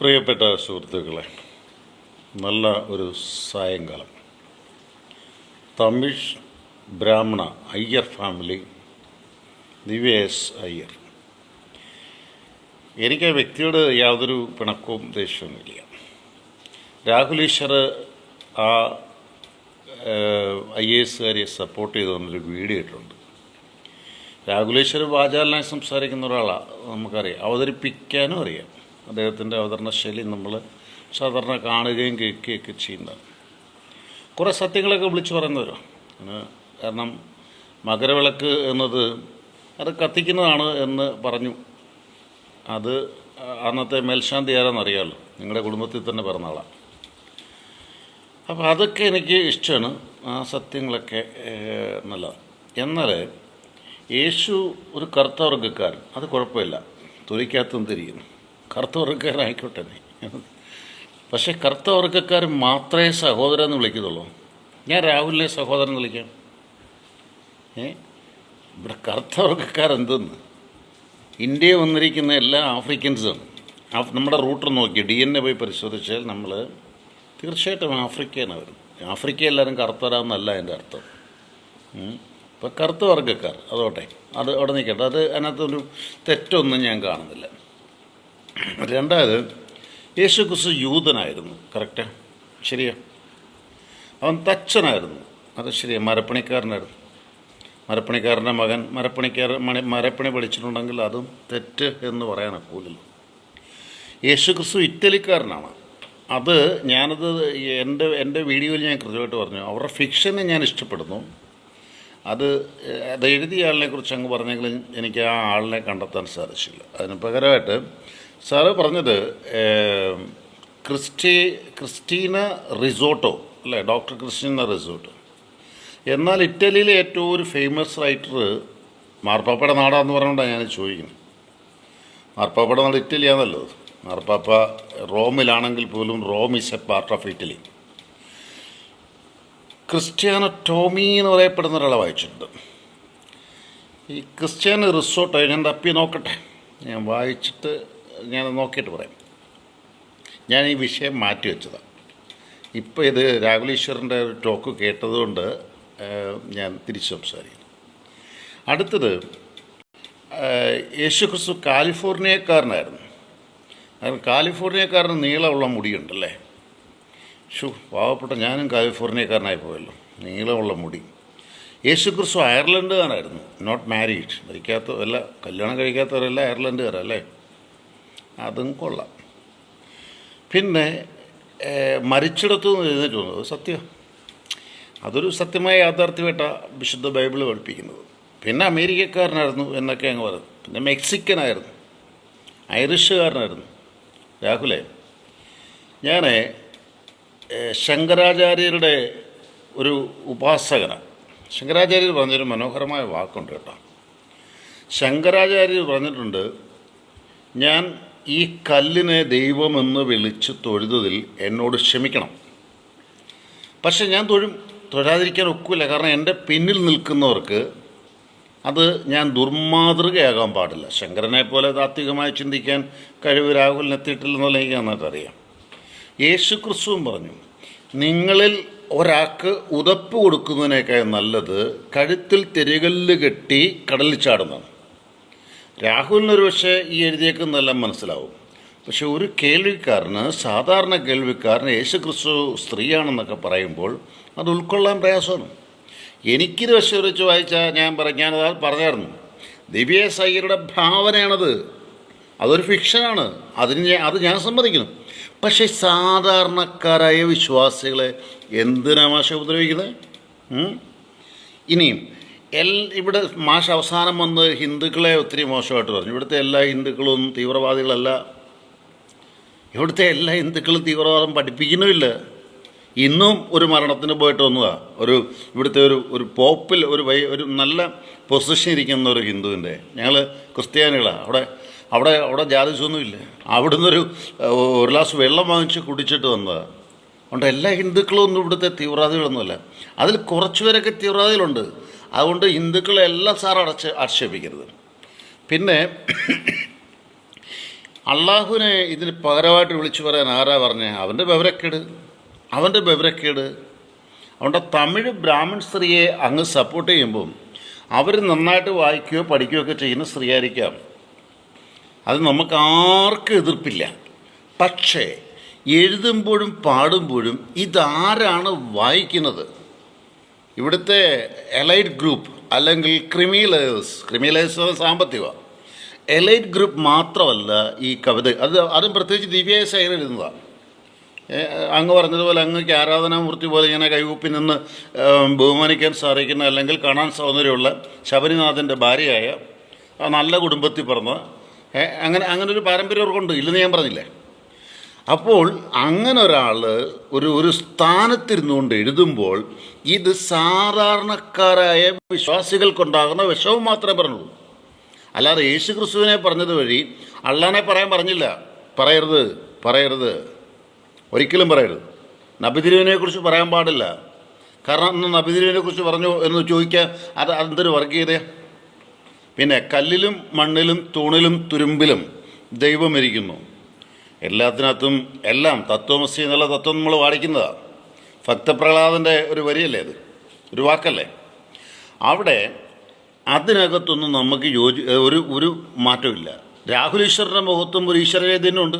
പ്രിയപ്പെട്ട സുഹൃത്തുക്കളെ നല്ല ഒരു സായങ്കാലം തമിഴ് ബ്രാഹ്മണ അയ്യർ ഫാമിലി ദിവ്യേസ് അയ്യർ. എനിക്ക് ആ വ്യക്തിയോട് യാതൊരു പിണക്കവും ദേഷ്യവുമില്ല രാഹുൽ ഈശ്വർ ആ ഐ എ എസുകാരെ സപ്പോർട്ട് ചെയ്തുകൊണ്ടൊരു വീഡിയോ ഇട്ടുണ്ട് രാഹുലേശ്വർ വാചാലനായി സംസാരിക്കുന്ന ഒരാളാണ് നമുക്കറിയാം. അവതരിപ്പിക്കാനും അറിയാം. അദ്ദേഹത്തിന്റെ അവതരണ ശൈലി നമ്മൾ സാധാരണ കാണുകയും കേൾക്കുകയൊക്കെ ചെയ്യുന്നതാണ്. കുറേ സത്യങ്ങളൊക്കെ വിളിച്ചു പറയുന്നവരോ കാരണം മകരവിളക്ക് എന്നത് അത് കത്തിക്കുന്നതാണ് എന്ന് പറഞ്ഞു. അത് അന്നത്തെ മേൽശാന്തി ആരാന്നറിയാമല്ലോ നിങ്ങളുടെ കുടുംബത്തിൽ തന്നെ പിറന്നാളാണ് അപ്പോൾ അതൊക്കെ എനിക്ക് ഇഷ്ടമാണ്. ആ സത്യങ്ങളൊക്കെ നല്ലതാണ്. എന്നാൽ യേശു ഒരു കറുത്ത വർഗക്കാരൻ അത് കുഴപ്പമില്ല. തുരിക്കാത്തും തിരിയുന്നു കറുത്ത വർഗക്കാരായിക്കോട്ടെ നീ. പക്ഷേ മാത്രമേ സഹോദരൻ എന്ന് വിളിക്കത്തുള്ളൂ. ഞാൻ രാഹുലിനെ സഹോദരൻ എന്ന് വിളിക്കാം. ഏ? ഇവിടെ കറുത്ത വർഗക്കാരെന്തെന്ന് ഇന്ത്യ വന്നിരിക്കുന്ന എല്ലാ ആഫ്രിക്കൻസും ആഫ് നമ്മുടെ റൂട്ട് നോക്കി ഡി എൻ എ പോയി പരിശോധിച്ചാൽ നമ്മൾ തീർച്ചയായിട്ടും ആഫ്രിക്കയാണ് വരും ആഫ്രിക്ക എല്ലാവരും കറുത്തവരാന്നല്ല എന്റെ അർത്ഥം. ഇപ്പം കറുത്ത വർഗക്കാർ അതോട്ടെ അത് അവിടെ നിൽക്കട്ടെ. അത് അതിനകത്തൊരു തെറ്റൊന്നും ഞാൻ കാണുന്നില്ല. രണ്ടാമത് യേശു ക്രിസ്തു യൂതനായിരുന്നു കറക്റ്റ് ശരിയാ? അവൻ തച്ചനായിരുന്നു അത് ശരിയാ മരപ്പണിക്കാരനായിരുന്നു. മരപ്പണിക്കാരന്റെ മകൻ മരപ്പണിക്കാരൻ മണി മരപ്പണി പഠിച്ചിട്ടുണ്ടെങ്കിൽ അതും തെറ്റ് എന്ന് പറയാനൊക്കില്ലല്ലോ യേശു ക്രിസ്തു ഇറ്റലിക്കാരനാണ്. അത് ഞാനത് എന്റെ എന്റെ വീഡിയോയിൽ ഞാൻ കൃത്യമായിട്ട് പറഞ്ഞു. അവരുടെ ഫിക്ഷനെ ഞാൻ ഇഷ്ടപ്പെടുന്നു. അത് അത് എഴുതിയ ആളിനെ കുറിച്ച് അങ്ങ് പറഞ്ഞെങ്കിലും എനിക്ക് ആ ആളിനെ കണ്ടെത്താൻ സാധിച്ചില്ല. അതിന് പകരമായിട്ട് സാറ് പറഞ്ഞത് ക്രിസ്റ്റി ക്രിസ്റ്റീന റിസോർട്ടോ അല്ലേ ഡോക്ടർ ക്രിസ്റ്റീന റിസോർട്ട്. എന്നാൽ ഇറ്റലിയിലെ ഏറ്റവും ഒരു ഫേമസ് റൈറ്റർ മാർപ്പാപ്പയുടെ നാടാന്ന് പറഞ്ഞുകൊണ്ടാണ് ഞാൻ ചോദിക്കുന്നത്. മാർപ്പാപ്പയുടെ നാട് ഇറ്റലിയാണല്ലോ മാർപ്പാപ്പ റോമിലാണെങ്കിൽ പോലും Rome is a part of Italy Cristiano Tommy എന്ന് പറയപ്പെടുന്ന ഒരാളെ വായിച്ചിട്ടുണ്ട്. ഈ ക്രിസ്ത്യാനോ റിസോർട്ടോ ഞാൻ തപ്പി നോക്കട്ടെ. ഞാൻ വായിച്ചിട്ട് ഞാൻ നോക്കിയിട്ട് പറയാം. ഞാൻ ഈ വിഷയം മാറ്റി വെച്ചതാണ് ഇപ്പോൾ ഇത് രാഹുലീശ്വറിന്റെ ഒരു ടോക്ക് കേട്ടതുകൊണ്ട് ഞാൻ തിരിച്ചു സംസാരിക്കുന്നു. അടുത്തത് യേശുക്രിസ്തു കാലിഫോർണിയക്കാരനായിരുന്നു. കാരണം കാലിഫോർണിയക്കാരന് നീളമുള്ള മുടിയുണ്ടല്ലേ? ഷു പാവപ്പെട്ട ഞാനും കാലിഫോർണിയക്കാരനായി പോയല്ലോ. നീളമുള്ള മുടി. യേശു ക്രിസ്തു അയർലൻഡുകാരായിരുന്നു നോട്ട് മാരീഡ്. മരിക്കാത്ത അല്ല കല്യാണം കഴിക്കാത്തവരല്ല അയർലൻഡുകാരല്ലേ? അതും കൊള്ളാം. പിന്നെ മരിച്ചിടത്തു നിന്ന് എഴുന്നേറ്റ് വന്നത് സത്യം. അതൊരു സത്യമായ യാഥാർത്ഥ്യമായിട്ട വിശുദ്ധ ബൈബിൾ പഠിപ്പിക്കുന്നത്. പിന്നെ അമേരിക്കക്കാരനായിരുന്നു എന്നൊക്കെ അങ്ങ് പറഞ്ഞു. പിന്നെ മെക്സിക്കനായിരുന്നു. ഐറിഷുകാരനായിരുന്നു. രാഹുലേ ഞാൻ ശങ്കരാചാര്യരുടെ ഒരു ഉപാസകനാണ് ശങ്കരാചാര്യർ പറഞ്ഞൊരു മനോഹരമായ വാക്കുണ്ട് കേട്ടോ. ശങ്കരാചാര്യർ പറഞ്ഞിട്ടുണ്ട് ഞാൻ ഈ കല്ലിനെ ദൈവമെന്ന് വിളിച്ച് തൊഴുതതിൽ എന്നോട് ക്ഷമിക്കണം. പക്ഷെ ഞാൻ തൊഴും തൊഴാതിരിക്കാൻ ഒക്കില്ല. കാരണം എന്റെ പിന്നിൽ നിൽക്കുന്നവർക്ക് അത് ഞാൻ ദുർമാതൃകയാകാൻ പാടില്ല. ശങ്കരനെ പോലെ താത്വികമായി ചിന്തിക്കാൻ കഴിവ് രാഹുലിനെത്തിയിട്ടില്ലെന്നുള്ള എനിക്ക് നന്നായിട്ട് അറിയാം. യേശു ക്രിസ്തുവും പറഞ്ഞു നിങ്ങളിൽ ഒരാൾക്ക് ഉതപ്പ് കൊടുക്കുന്നതിനേക്കാൾ നല്ലത് കഴുത്തിൽ തിരികല്ല് കെട്ടി കടലിൽ ചാടുന്നതാണ്. രാഹുലിനൊരു പക്ഷേ ഈ എഴുതിയേക്കുന്നെല്ലാം മനസ്സിലാവും. പക്ഷെ ഒരു കേൾവിക്കാരന് സാധാരണ കേൾവിക്കാരന് യേശു ക്രിസ്തു സ്ത്രീയാണെന്നൊക്കെ പറയുമ്പോൾ അത് ഉൾക്കൊള്ളാൻ പ്രയാസമാണ്. എനിക്കിത് പക്ഷേ വെച്ച് വായിച്ചാൽ ഞാൻ പറഞ്ഞാൽ ഞാനത് പറഞ്ഞായിരുന്നു. ദിവ്യ സയ്യരുടെ ഭാവനയാണത്. അതൊരു ഫിക്ഷനാണ്. അതിന് അത് ഞാൻ സമ്മതിക്കുന്നു. പക്ഷേ സാധാരണക്കാരായ വിശ്വാസികളെ എന്തിനാ മാഷ ഉപദ്രവിക്കുന്നത്? ഇനിയും എൽ ഇവിടെ മാഷ് അവസാനം വന്ന് ഹിന്ദുക്കളെ ഒത്തിരി മോശമായിട്ട് പറഞ്ഞു. ഇവിടുത്തെ എല്ലാ ഹിന്ദുക്കളും തീവ്രവാദികളല്ല. ഇവിടുത്തെ എല്ലാ ഹിന്ദുക്കളും തീവ്രവാദം പഠിപ്പിക്കുന്നുമില്ല. ഇന്നും ഒരു മരണത്തിന് പോയിട്ട് വന്നതാണ് ഒരു ഇവിടുത്തെ ഒരു ഒരു പോപ്പിൽ ഒരു വൈ ഒരു നല്ല പൊസിഷൻ ഇരിക്കുന്ന ഒരു ഹിന്ദുവിന്റെ. ഞങ്ങൾ ക്രിസ്ത്യാനികളാണ് അവിടെ അവിടെ അവിടെ ജാതിച്ചൊന്നുമില്ല അവിടുന്ന് ഒരു ഒരു ഗ്ലാസ് വെള്ളം വാങ്ങിച്ച് കുടിച്ചിട്ട് വന്നതാണ് അതുകൊണ്ട് എല്ലാ ഹിന്ദുക്കളും ഒന്നും ഇവിടുത്തെ തീവ്രവാദികളൊന്നുമല്ല. അതിൽ കുറച്ച് പേരൊക്കെ തീവ്രവാദികളുണ്ട്. അതുകൊണ്ട് ഹിന്ദുക്കളെല്ലാം സാർ അടച്ച് ആക്ഷേപിക്കരുത്. പിന്നെ അള്ളാഹുവിനെ ഇതിന് പകരമായിട്ട് വിളിച്ചു പറയാൻ ആരാ പറഞ്ഞേ? അവന്റെ ബെവരക്കേട് അവന്റെ ബെവരക്കേട് അതുകൊണ്ട് തമിഴ് ബ്രാഹ്മൺ സ്ത്രീയെ അങ്ങ് സപ്പോർട്ട് ചെയ്യുമ്പം അവർ നന്നായിട്ട് വായിക്കുകയോ പഠിക്കുകയോ ഒക്കെ ചെയ്യുന്ന സ്ത്രീ ആയിരിക്കാം അത് നമുക്ക് ആർക്കും എതിർപ്പില്ല. പക്ഷേ എഴുതുമ്പോഴും പാടുമ്പോഴും ഇതാരാണ് വായിക്കുന്നത്? ഇവിടുത്തെ എലൈറ്റ് ഗ്രൂപ്പ് അല്ലെങ്കിൽ ക്രിമിലേഴ്സ് ക്രിമിലേഴ്സ് സാമ്പത്തിക. എലൈറ്റ് ഗ്രൂപ്പ് മാത്രമല്ല ഈ കവിത. അത് അതും പ്രത്യേകിച്ച് ദിവ്യ ശൈലി എഴുതുന്നതാണ് ഏ, അങ്ങ് പറഞ്ഞതുപോലെ അങ്ങക്ക് ആരാധനാമൂർത്തി പോലെ ഇങ്ങനെ കൈകൂപ്പി നിന്ന് ബഹുമാനിക്കാൻ സാധിക്കുന്ന അല്ലെങ്കിൽ കാണാൻ സൗന്ദര്യമുള്ള ശബരിനാഥന്റെ ഭാര്യയായ നല്ല കുടുംബത്തിൽ പിറന്ന അങ്ങനെ അങ്ങനെ ഒരു പാരമ്പര്യം അവർക്കുണ്ട് ഇല്ലെന്ന് ഞാൻ പറഞ്ഞില്ലേ? അപ്പോൾ അങ്ങനെ ഒരാൾ ഒരു ഒരു സ്ഥാനത്തിരുന്നുകൊണ്ട് എഴുതുമ്പോൾ ഇത് സാധാരണക്കാരായ വിശ്വാസികൾക്കുണ്ടാകുന്ന വിഷമം മാത്രമേ പറഞ്ഞുള്ളൂ. അല്ലാതെ യേശു ക്രിസ്തുവിനെ പറഞ്ഞത് വഴി അള്ളാനെ പറയാൻ പറഞ്ഞില്ല. പറയരുത് പറയരുത്. ഒരിക്കലും പറയരുത്. നബിതിരുവിനെ കുറിച്ച് പറയാൻ പാടില്ല. കാരണം അന്ന് നബിതിരുവിനെ കുറിച്ച് പറഞ്ഞു എന്ന് ചോദിക്കാൻ അത് അതൊരു വർഗീയത? പിന്നെ കല്ലിലും മണ്ണിലും തൂണിലും തുരുമ്പിലും ദൈവം ഇരിക്കുന്നു. എല്ലാത്തിനകത്തും എല്ലാം തത്വമസി എന്നുള്ള തത്വം നമ്മൾ വാടിക്കുന്നതാണ് ഭക്തപ്രഹ്ലാദന്റെ ഒരു വരിയല്ലേ അത്? ഒരു വാക്കല്ലേ? അവിടെ അതിനകത്തൊന്നും നമുക്ക് യോജി ഒരു ഒരു മാറ്റമില്ല. രാഹുൽ ഈശ്വരന്റെ മുഖത്തും ഒരു ഈശ്വരചൈതന്യമുണ്ട്.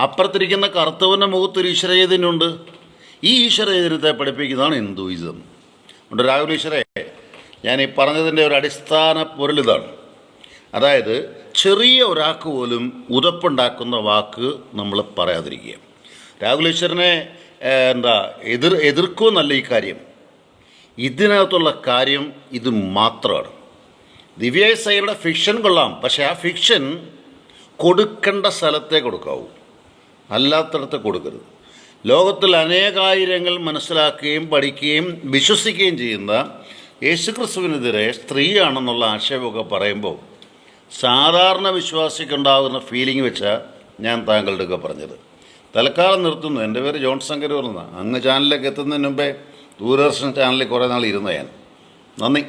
അപ്പുറത്തിരിക്കുന്ന കറുത്തവന്റെ മുഖത്ത് ഒരു ഈശ്വരചൈതന്യമുണ്ട്. ഈ ഈശ്വരചൈതന്യത്തെ പഠിപ്പിക്കുന്നതാണ് ഹിന്ദുയിസം. അതുകൊണ്ട് രാഹുൽ ഈശ്വരെ ഞാൻ ഈ പറഞ്ഞതിന്റെ ഒരു അടിസ്ഥാന പൊരുളിതാണ് അതായത് ചെറിയ ഒരാൾക്ക് പോലും ഉതപ്പുണ്ടാക്കുന്ന വാക്ക് നമ്മൾ പറയാതിരിക്കുക. രാഹുൽ ഈശ്വരനെ എന്താ എതിർ എതിർക്കുമെന്നല്ല ഈ കാര്യം. ഇതിനകത്തുള്ള കാര്യം ഇത് മാത്രമാണ്. ദിവ്യ ഫിക്ഷൻ കൊള്ളാം പക്ഷേ ആ ഫിക്ഷൻ കൊടുക്കേണ്ട സ്ഥലത്തേ കൊടുക്കാവൂ. അല്ലാത്തടത്ത് കൊടുക്കരുത്. ലോകത്തിൽ അനേകായിരങ്ങൾ മനസ്സിലാക്കുകയും പഠിക്കുകയും വിശ്വസിക്കുകയും ചെയ്യുന്ന യേശുക്രിസ്തുവിനെതിരെ സ്ത്രീയാണെന്നുള്ള ആക്ഷേപമൊക്കെ പറയുമ്പോൾ സാധാരണ വിശ്വാസിക്കുണ്ടാകുന്ന ഫീലിംഗ് വെച്ചാൽ ഞാൻ താങ്കളുടെ ഒക്കെ പറഞ്ഞത്. തൽക്കാലം നിർത്തുന്നു. എന്റെ പേര് ജോൺ ശങ്കർ പറഞ്ഞതാണ് അങ്ങ് ചാനലിലേക്ക് എത്തുന്നതിന് മുമ്പേ ദൂരദർശൻ ചാനലിൽ കുറേ നാൾ ഇരുന്ന ഞാൻ. നന്ദി.